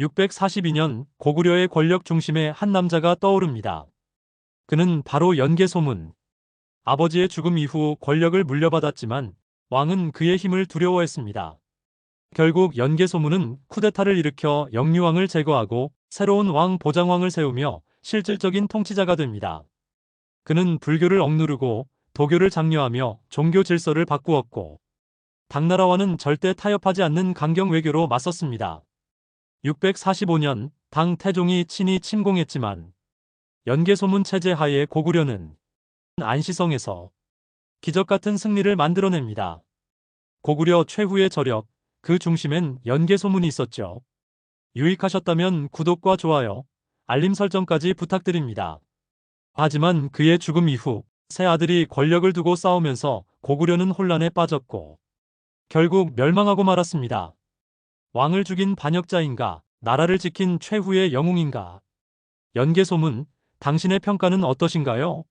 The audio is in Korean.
642년 고구려의 권력 중심에 한 남자가 떠오릅니다. 그는 바로 연개소문. 아버지의 죽음 이후 권력을 물려받았지만 왕은 그의 힘을 두려워했습니다. 결국 연개소문은 쿠데타를 일으켜 영유왕을 제거하고 새로운 왕 보장왕을 세우며 실질적인 통치자가 됩니다. 그는 불교를 억누르고 도교를 장려하며 종교 질서를 바꾸었고 당나라와는 절대 타협하지 않는 강경 외교로 맞섰습니다. 645년 당 태종이 친히 침공했지만 연개소문 체제 하에 고구려는 안시성에서 기적 같은 승리를 만들어냅니다. 고구려 최후의 저력, 그 중심엔 연개소문이 있었죠. 유익하셨다면 구독과 좋아요, 알림 설정까지 부탁드립니다. 하지만 그의 죽음 이후 새 아들이 권력을 두고 싸우면서 고구려는 혼란에 빠졌고 결국 멸망하고 말았습니다. 왕을 죽인 반역자인가, 나라를 지킨 최후의 영웅인가. 연개소문, 당신의 평가는 어떠신가요?